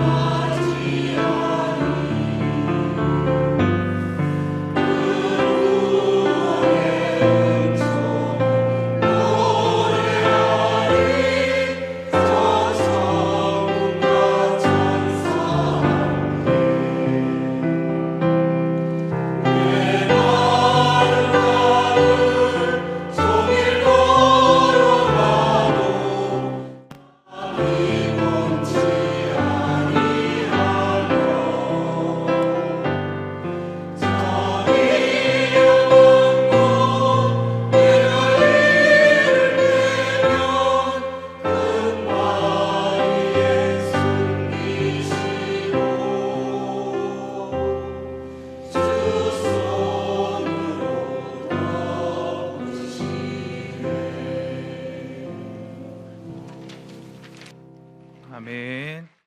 Oh. 아멘.